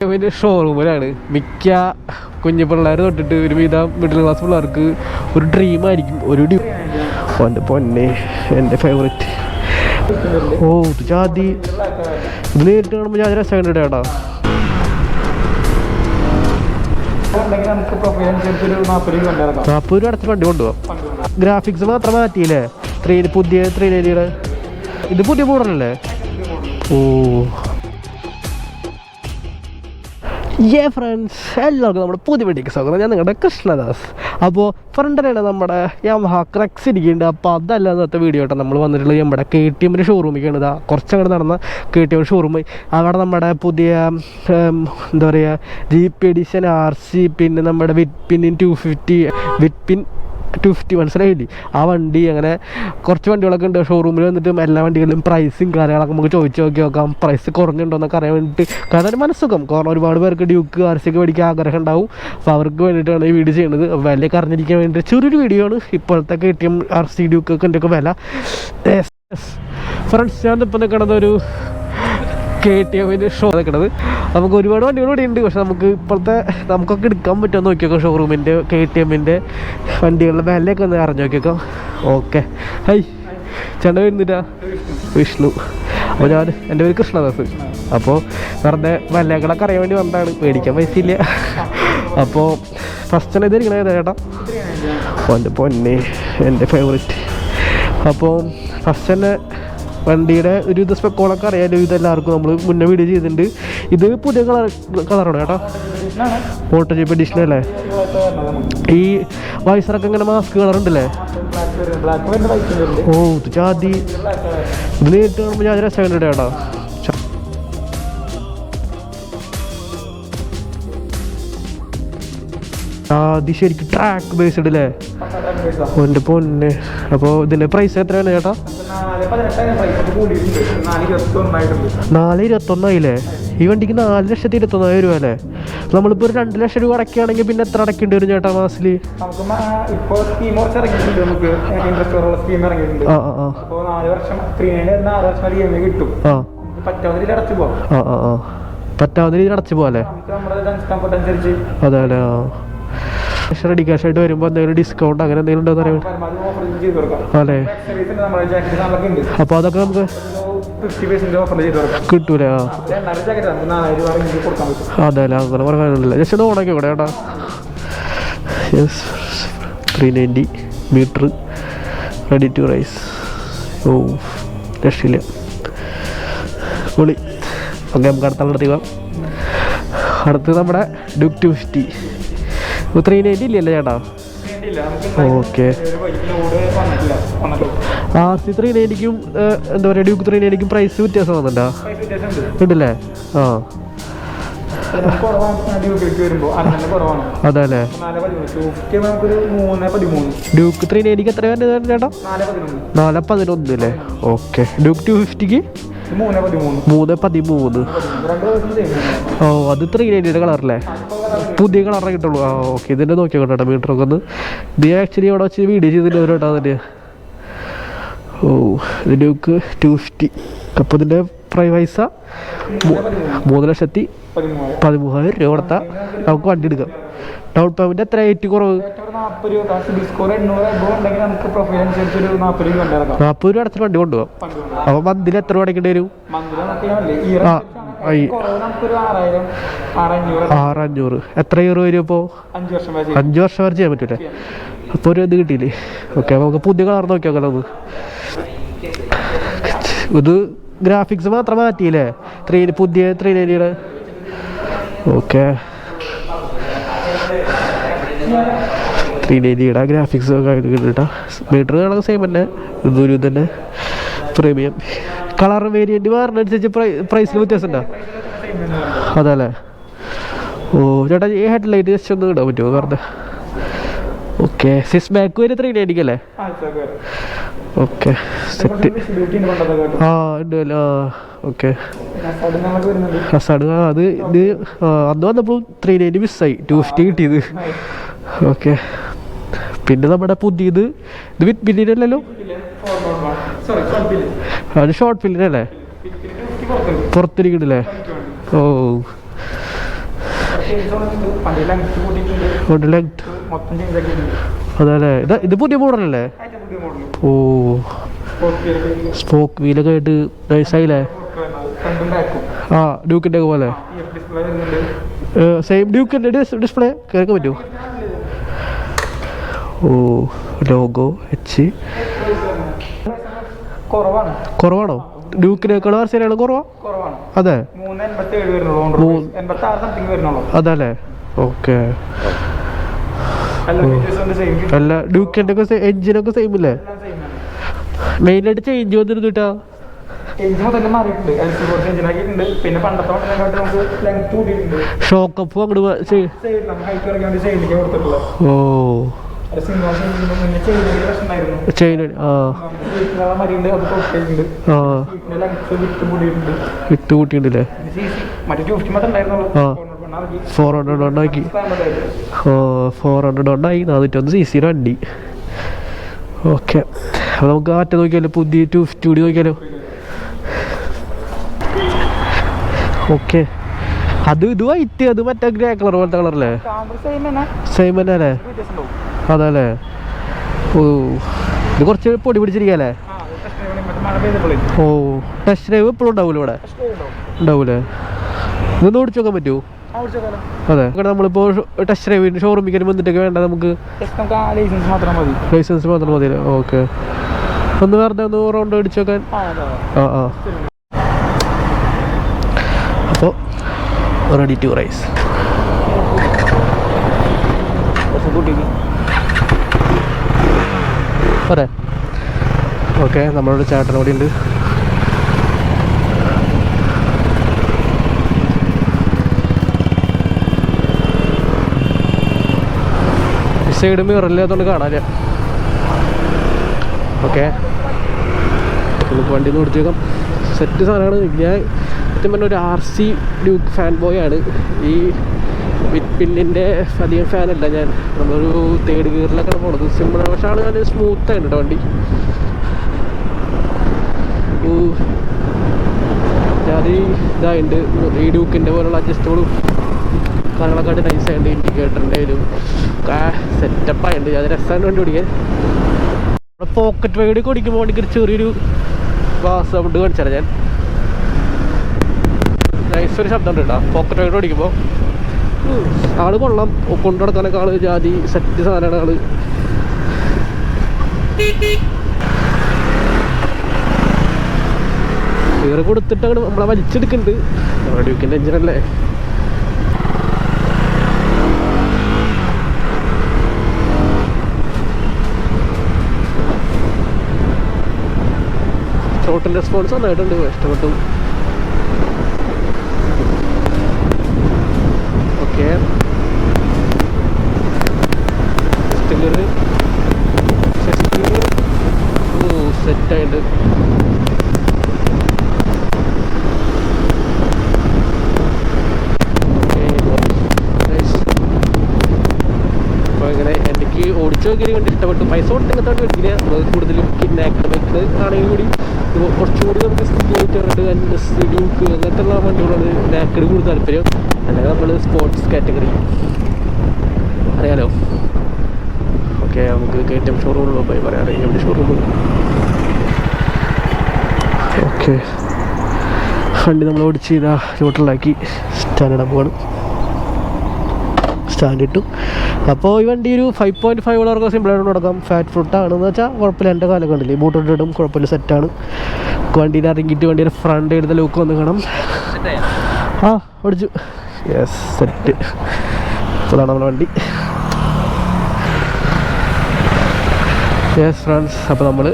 പിന്നെ ഷോറൂമിലാണ് മിക്ക കുഞ്ഞു പിള്ളേർ തൊട്ടിട്ട് ഒരു വിധം മിഡിൽ ക്ലാസ് പിള്ളേർക്ക് ഒരു ഡ്രീം ആയിരിക്കും ഒരു ഡ്യൂ എന്റെ പൊന്നെ എന്റെ ഫേവറേറ്റ് ഓ ജാതി. ഇത് നേരിട്ട് കാണുമ്പോൾ ജാതി രസമുണ്ട് ചേട്ടാ നാൽപ്പത് രൂപ അടച്ച് വണ്ടി കൊണ്ടുപോകാം ഗ്രാഫിക്സ് മാത്രം മാറ്റിയില്ലേ? ത്രീ പുതിയ ത്രീ ഇത് പുതിയ മോഡലല്ലേ ഓ. ഏ ഫ്രണ്ട്സ് എല്ലാവർക്കും നമ്മുടെ പുതിയ വീട്ടിലേക്ക് സ്വാഗതം. ഞാൻ നിങ്ങളുടെ കൃഷ്ണദാസ്. അപ്പോൾ ഫ്രണ്ടിലാണ് നമ്മുടെ യമഹ ക്രക്സ് ഇരിക്കുന്നുണ്ട്. അപ്പോൾ അതല്ല ഇന്നത്തെ വീഡിയോ കേട്ടോ നമ്മൾ വന്നിട്ടുള്ളത് നമ്മുടെ കെ ടി എമ്മിന്റെ ഷോറൂമിലേക്കാണ് ഇതാ കുറച്ചങ്ങോട്ട് നടന്ന കെ ടി എം ഷോറൂം അവിടെ നമ്മുടെ പുതിയ എന്താ പറയുക ജീപ്പ് എഡിഷൻ ആർ സി പിന്നെ നമ്മുടെ വിറ്റ് പിന്നിൻ ടു ഫിഫ്റ്റി വിറ്റ് പിൻ ടു ഫിഫ്റ്റി മനസ്സിലായില്ലേ? ആ വണ്ടി അങ്ങനെ കുറച്ച് വണ്ടികളൊക്കെ ഉണ്ട്. ഷോറൂമിൽ വന്നിട്ട് എല്ലാ വണ്ടികളിലും പ്രൈസും കാര്യങ്ങളൊക്കെ നമുക്ക് ചോദിച്ച് നോക്കി നോക്കാം. പ്രൈസ് കുറഞ്ഞുണ്ടോ എന്നൊക്കെ അറിയാൻ വേണ്ടിയിട്ട്. കാരണം ഒരു മനസ്സുഖം. കാരണം ഒരുപാട് പേർക്ക് ഡ്യൂക്ക് ആർ സിക്ക് മേടിക്കാൻ ആഗ്രഹം ഉണ്ടാവും. അപ്പോൾ അവർക്ക് വേണ്ടിയിട്ടാണ് ഈ വീഡിയോ ചെയ്യുന്നത് വിലയൊക്കെ അറിഞ്ഞിരിക്കാൻ വേണ്ടി ചെറിയൊരു വീഡിയോ ആണ്. ഇപ്പോഴത്തെ K T M R C Duke ഒക്കെ ഒക്കെ വില? ഫ്രണ്ട്സ് ഞാൻ ഇപ്പം നിൽക്കണത് ഒരു കെ ടി എമ്മിന്റെ ഷോ നിൽക്കണത്. നമുക്ക് ഒരുപാട് വണ്ടികൾ ഇവിടെ ഉണ്ട്. പക്ഷെ നമുക്ക് ഇപ്പോഴത്തെ നമുക്കൊക്കെ എടുക്കാൻ പറ്റുമോ നോക്കിയൊക്കെ. ഷോറൂമിന്റെ കെ ടി എമ്മിന്റെ വണ്ടികളുടെ വിലയൊക്കെ ഒന്ന് അറിഞ്ഞു നോക്കിയൊക്കെ. ഓക്കെ ഹൈ ചേട്ടൻ വരുന്നില്ല വിഷ്ണു. അപ്പോൾ ഞാൻ എന്റെ പേര് കൃഷ്ണദാസ്. അപ്പോൾ വെറുതെ വിലകളൊക്കെ അറിയാൻ വേണ്ടി വന്നതാണ്. മേടിക്കാൻ പൈസ ഇല്ല. അപ്പോൾ ഫസ്റ്റ് തന്നെ ഇതിരിക്കണേ ചേട്ടാ? എന്റെ പൊന്നെ. എന്റെ ഫേവറേറ്റ് അപ്പോൾ ഫസ്റ്റ് തന്നെ വണ്ടിയുടെ ഒരു ഇത് സ്പെക്കോളൊക്കെ അറിയാമല്ലോ ഇത് എല്ലാവർക്കും നമ്മൾ മുന്നേ വീഡിയോ ചെയ്തിട്ടുണ്ട്. ഇത് പുതിയ കളർ കളറാണ് കേട്ടോ. ഫോട്ടോ ജീപ്പ് എഡിഷൻ അല്ലേ? ഈ വൈസറൊക്കെ ഇങ്ങനെ മാസ്ക് കളറുണ്ടല്ലേ ഓ ചാതി ഇത് നേരിട്ട് കാണുമ്പോൾ ഞാൻ രസമുണ്ട് ചേട്ടാ ശരിക്കും ട്രാക്ക് ബേസ്ഡ് അല്ലേ എന്റെ പൊന്നെ. അപ്പോൾ ഇതിന്റെ പ്രൈസ് എത്രയാണ് ചേട്ടാ? നാല് ഇരുപത്തൊന്നായില്ലേ? ഈ വണ്ടിക്ക് നാല് ലക്ഷത്തി ഇരുപത്തൊന്നായിരം രൂപ അല്ലേ? നമ്മളിപ്പോൾ ഒരു രണ്ട് ലക്ഷം രൂപ അടയ്ക്കുകയാണെങ്കിൽ പിന്നെ എത്ര അടക്കേണ്ടി വരും ചേട്ടാ മാസത്തിൽ ആ ആ ആ. കിട്ടും പറ്റാവുന്ന രീതിയിൽ അടച്ചു പോവാ അതെ അല്ലേ ക്യാഷ് റെഡി ക്യാഷ് ആയിട്ട് വരുമ്പോൾ എന്തെങ്കിലും ഡിസ്കൗണ്ട് അങ്ങനെ എന്തെങ്കിലും ഉണ്ടോ എന്ന് പരമാവധി ഓഫർ ചെയ്ത് കൊടുക്കാം അല്ലേ? സർവീസ് ഉണ്ട് നമ്മുടെ ജാക്കറ്റ് സാധനമൊക്കെ ഉണ്ട്. അപ്പോൾ അതൊക്കെ നമുക്ക് കിട്ടൂലേ? അതെ അല്ലേ? അങ്ങനെ പറയാനില്ല ജസ്റ്റ് ഒന്ന് ഓണാക്കി കൂടെ ചേട്ടാ yes three ninety meter ready to race ഓ രക്ഷയില്ല. പൊളി. ഓക്കെ നമുക്ക് അടുത്ത അടുത്ത് പോകാം. അടുത്ത് നമ്മുടെ Duke two fifty three ninety ഇല്ലല്ലേ ചേട്ടാ? ഓക്കെ. ആർ സി ത്രീ നയന്റിക്കും എന്താ പറയുക ഡ്യൂക്ക് ത്രീ നയന്റിക്കും പ്രൈസ് വ്യത്യാസം വന്നിട്ടുണ്ടോ? പൈസ ഉണ്ടല്ലേ? ആ. ചിലപ്പോൾ കുറവാണ് ഡ്യൂട്ടിലേക്ക് വരുമ്പോൾ അങ്ങനെ കുറവാണ് അതെ. അല്ലേ നാല് പതിമൂന്ന് ടൂഫിക്ക് നമുക്കൊരു മൂന്ന് പതിമൂന്ന് ഡ്യൂക്ക് ത്രീ നയന്റിക്ക് എത്ര വരുന്നത് ചേട്ടാ? നാല് പതിനൊന്ന് അല്ലേ ഓക്കെ ഡ്യൂക്ക് ടു ഫിഫ്റ്റിക്ക് മൂന്ന് പതിമൂന്ന്. ഓ അത് ത്രീ നയന്റിയുടെ കളറല്ലേ പുതിയ കളറേ കിട്ടുള്ളൂ. ആ ഓക്കെ ഇതിന്റെ നോക്കി കേട്ടോ മീറ്ററൊക്കെ ഒന്ന്. ഇത് ആക്ച്വലി അവിടെ വെച്ച് വീഡിയോ ചെയ്തിട്ട് ഒരു കേട്ടോ അതിന്റെ ഓ ഡ്യൂക്ക് ടു ഫിഫ്റ്റി അപ്പോൾ ഇതിന്റെ പ്രൈസ് മൂന്ന് ലക്ഷത്തി പതിമൂവായിരം രൂപ കൊടുത്താൽ നമുക്ക് വണ്ടി എടുക്കാം. ഡൗൺ പേയ്മെന്റ് എത്ര ഏറ്റവും കുറവ്? നാൽപ്പത് രൂപ. അടച്ച് വണ്ടി കൊണ്ടുപോകാം അപ്പോൾ മന്തിൽ എത്ര രൂപ അടയ്ക്കേണ്ടി വരും? ആ, ആറഞ്ഞൂറ് എത്ര ഇയർ വരും ഇപ്പോൾ അഞ്ച് വർഷം വരെ ചെയ്യാൻ പറ്റൂലേ? അപ്പോൾ ഒരു ഇത് കിട്ടിയില്ലേ? ഓക്കെ നമുക്ക് പുതിയ കളർ നോക്കിയാൽ ഇത് ഗ്രാഫിക്സ് മാത്രം മാറ്റിയില്ലേ ത്രീ പുതിയ ത്രീ നയന്റിയുടെ ഓക്കെ ത്രീ നയന്റിയുടെ ഗ്രാഫിക്സ് ഒക്കെ മീറ്റർ കാണാൻ സെയിം തന്നെ ഇതൊരു തന്നെ പ്രീമിയം കളർ വേരിയന്റ് മാറുന്നതനുസരിച്ച് പ്രൈസിൽ വ്യത്യാസം ഉണ്ടോ? അതല്ലേ? ഓ ചേട്ടാ ഈ ഹെഡ് ലൈറ്റ് ജസ്റ്റ് ഒന്ന് ഇടാൻ പറ്റുമോ? വെറുതെ. ഓക്കെ സിസ് ബാക്ക് വരെ ത്രീ നയന്റിക്ക് ഓക്കെ. സെറ്റ്. ആ ഉണ്ട് ആ ഓക്കെ. ഹസാഡ് ആ അത് ഇത് അന്ന് വന്നപ്പോൾ ത്രീ നയന്റി മിസ്സായി ടു ഫിഫ്റ്റി കിട്ടിയത്. ഓക്കെ. പിന്നെ നമ്മുടെ പുതിയത് ഇത് വിത്ത് ബില്ലിനല്ലല്ലോ bill. അത് ഷോർട്ട് ഫില്ലിനല്ലേ പുറത്തിരിക്കണല്ലേ? ഓ. ലെങ്ത് അതല്ലേ ഇത് ഇത് പുതിയ മോഡലല്ലേ ഓ. സ്പോക്ക് വീലൊക്കെ ആയിട്ട് നൈസായില്ലേ ആ ഡ്യൂക്കിന്റെ ഒക്കെ പോലെ. സെയിം ഡ്യൂക്കിന്റെ ഡിസ്പ്ലേ കേൾക്കാൻ പറ്റുമോ? ഓ ലോഗോ എച്ച് കുറവാണ്. ഡ്യൂക്കിനേക്കാൾ കുറവാ? കുറവാണ്. അതെ. അതല്ലേ? ഓക്കെ എല്ലാ ഫീച്ചേഴ്സും ഉണ്ട് സെയിം അല്ല ഡ്യൂക്കിന്റെ ഒക്കെ എഞ്ചിനൊക്കെ സെയിം ഇല്ലേ? മെയിനായിട്ട് ചേഞ്ച് വന്നിരുന്നിട്ടാ കേട്ടോ ഷോക്കപ്പ് അങ്ങോട്ട് സൈഡിൽ ഹൈറ്റ് ഇറങ്ങി വേണ്ടി സൈഡിലേക്ക് ഓ. അത് സിംഗിൾ സൈഡിൽ മുന്നേ ചെയ്യുന്ന പ്രശ്നമായിരുന്നു ചെയിൻ ആ. സീറ്റിനുള്ള മരിയുണ്ട് അത് കൊടുത്തിട്ടുണ്ട് ആ. സീറ്റിന്റെ ലെങ്ത് വിട്ട് കൂടിയിട്ടുണ്ട്. ഇട്ട് കൂട്ടിയിട്ടുണ്ടല്ലേ സി സി മറ്റേ ഫോർ ഹൺഡ്രഡ് ഉണ്ടാക്കി ഫോർ ഹൺഡ്രഡ് ഉണ്ടായി നാനൂറ്റൊന്ന് സി സിയുടെ വണ്ടി. ഓക്കെ. അപ്പോൾ നമുക്ക് ആറ്റ നോക്കിയാലോ? പുതിയ ടു ഫിഫ്റ്റി കൂടി നോക്കിയാലോ? ഓക്കെ. അത് ഇത് വൈറ്റ് അത് മറ്റേ ഗ്രേ കളർ പോലത്തെ കളർ അല്ലേ? സെയിം തന്നെ അല്ലേ? അതല്ലേ? ഓ. ഇത് കുറച്ച് പൊടി പിടിച്ചിരിക്കല്ലേ ഓ. ടെസ്റ്റ് ഡ്രൈവ് ഇപ്പോഴും ഉണ്ടാവൂലോ ഇവിടെ? ഉണ്ടാവൂലേ? ഇതൊന്ന് ഓടിച്ചു നോക്കാൻ പറ്റുമോ അതെ. ഇവിടെ നമ്മളിപ്പോൾ ടെസ്റ്റ് ഡ്രൈവിന് ഷോറൂമിൽ വന്നിട്ടൊക്കെ വേണ്ട നമുക്ക് ലൈസൻസ് മാത്രം മതി. ഓക്കെ ഒന്ന് വെറുതെ ഒന്ന് റൗണ്ട് അടിച്ചു നോക്കാൻ ആ ആ. അപ്പോൾ റെഡി ടു റൈസ് പോരെ. ഓക്കെ നമ്മളോട് ചേട്ടനോടി ഉണ്ട് സൈഡ് മിററില്ലാത്തതുകൊണ്ട് കാണാനില്ല. ഓക്കെ. നമുക്ക് വണ്ടി ഒന്ന് ഓടിച്ചേക്കാം. സെറ്റ് സാധനമാണ് ഞാൻ സത്യം പറഞ്ഞ ഒരു R C Duke fan boy ആണ്. ഈ വിറ്റ് പിന്നിന്റെ അധികം ഫാനല്ല ഞാൻ. നമ്മളൊരു തേർഡ് ഗിയറിലൊക്കെ പോണത്. സിമ്പിളാണ് പക്ഷെ ആണ് നല്ല സ്മൂത്ത് ആണ് കേട്ടോ വണ്ടി. ഞാൻ ഇതായിട്ടുണ്ട് ഈ ഡ്യൂക്കിന്റെ പോലുള്ള അഡ്ജസ്റ്റബിളും ആയിട്ട് നൈസ് ആയിട്ട് ഇൻഡിക്കേറ്ററിന്റെ ഒരു സെറ്റപ്പ് ആയിട്ടുണ്ട്. അത് രസമാണ് വണ്ടി ഓടിക്കാൻ പോക്കറ്റ് വൈഡ് ഓടിക്കുമ്പോൾ വണ്ടിക്ക് ഒരു ചെറിയൊരു വാസ് സൗണ്ട് കാണിച്ചാൽ ഞാൻ. നൈസ് ഒരു ശബ്ദം ഉണ്ട്? കേട്ടോ പോക്കറ്റ് വൈഡ് ഓടിക്കുമ്പോൾ ആൾ കൊള്ളാം. കൊണ്ടു നടക്കാനൊക്കെ ആൾ ജാതി സെറ്റ് സാധനമാണ് ആൾ. വേറെ കൊടുത്തിട്ട് അങ്ങോട്ട് നമ്മളെ വലിച്ചെടുക്കുന്നുണ്ട്. നമ്മുടെ ഡ്യൂക്കിന്റെ എഞ്ചിനല്ലേ ടോട്ടൽ റെസ്പോൺസ് നന്നായിട്ടുണ്ട്. ഇഷ്ടപ്പെട്ടു. ഓക്കെ സ്റ്റില്ലറ് സെറ്റായിട്ട് ഓടിച്ചു നോക്കിയത് കണ്ട് ഇഷ്ടപ്പെട്ടു പൈസ കൊടുത്ത് ഇങ്ങനത്തെ വണ്ടി മേടിക്കില്ല നമ്മൾ കൂടുതലും കിഡ്നാക്കർ ബൈക്ക് ആണെങ്കിൽ കൂടി ഇത് കുറച്ചുകൂടി നമുക്ക് സ്പീഡ് ഡ്യൂക്ക് അങ്ങനത്തെ ഉള്ള വണ്ടികളാണ് നാക്കിന് കൂടുതൽ താല്പര്യം. അല്ലെങ്കിൽ നമ്മൾ സ്പോർട്സ് കാറ്റഗറി അറിയാലോ? ഓക്കെ നമുക്ക് കെ ടി എം ഷോറൂമിൽ പോയി പറയാം. എവിടെ ഷോറൂം ഓക്കെ. വണ്ടി നമ്മൾ ഓടിച്ച് ചെയ്താൽ ന്യൂട്രലാക്കി സ്റ്റാൻഡ് ഇടാൻ പോവാണ്. സ്റ്റാൻഡ് ഇട്ടു. അപ്പോൾ ഈ വണ്ടി ഒരു ഫൈവ് പോയിന്റ് ഫൈവ് ഡോർക്ക് സിമ്പിളായിട്ട് കൊടുക്കാം ഫാറ്റ് ഫ്രൂട്ട് എന്ന് വെച്ചാൽ കുഴപ്പമില്ല. എന്റെ കണ്ടില്ലേ? ബൂട്ട് ഇടും കുഴപ്പമില്ല. സെറ്റാണ് വണ്ടിയിൽ ഇറങ്ങിയിട്ട് വണ്ടിയുടെ ഫ്രണ്ട് എടുത്ത ലുക്ക് ഒന്ന് കാണാം. ആ ഓടിച്ചു. യെസ് സെറ്റ് അതാണ് നമ്മുടെ വണ്ടി. യെസ് ഫ്രണ്ട്സ് അപ്പോൾ നമ്മൾ